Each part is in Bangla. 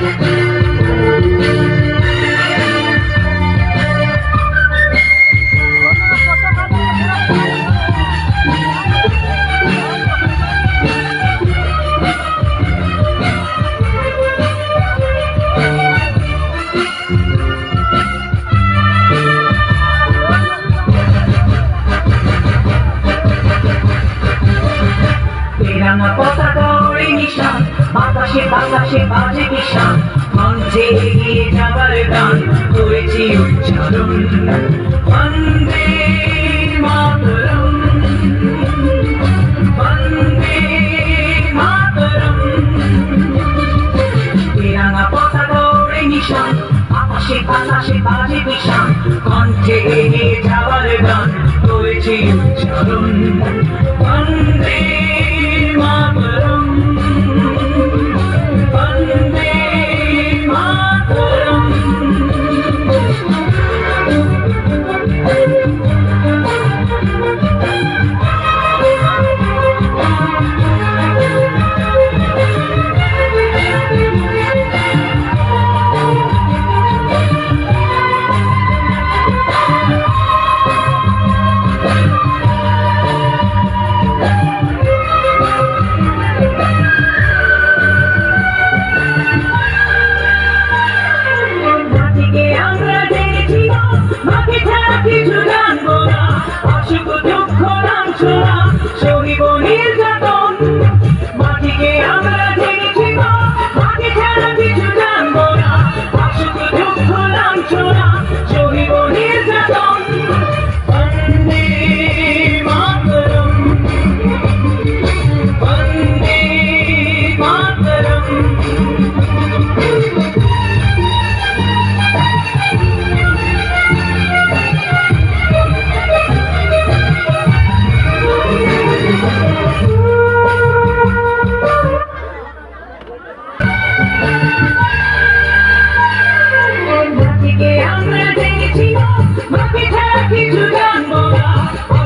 তেরাঙা বাতাসে বাতাসে বাজে নিশান মঞ্চে এগিয়ে যাবার গান করেছি উচ্চারণ। আকাশে বাতাসে বাজে কণ্ঠে যাবার গান করেছি উচ্চারণ। বন্দে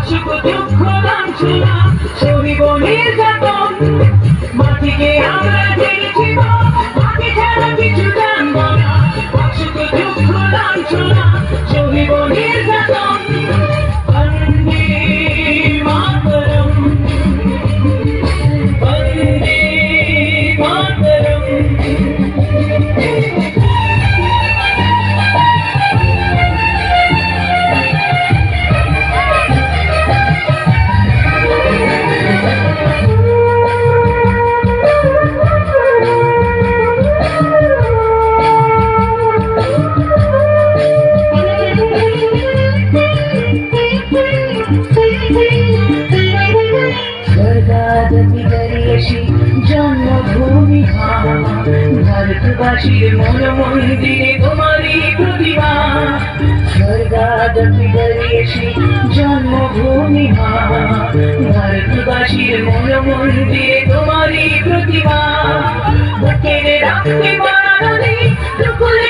অসুখ দুঃখ লাঞ্ছনা সহিব নির্যাতন। মাটিকে আমরা জন্মভূমি ভারতবাসীর মন মন্দিরে তোমারই প্রতিমা। স্বর্গাদপি গরিয়সি জন্মভূমি ভারতবাসীর মন মন্দিরে তোমারই প্রতিমা। বুকের রাখতে বানালি দুকুলে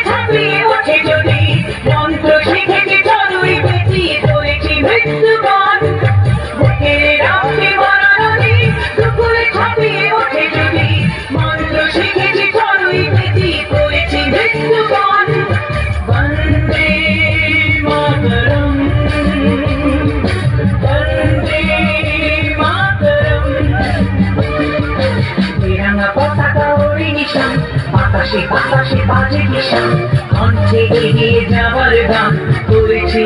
যদি। মন্ত্র শিখেছে চলুই পেটিয়ে ধরেছি মৃত্যুগণ বাতাসে বাতাসে বাজে নিশান কণ্ঠে এগিয়ে যাবার গান করেছে।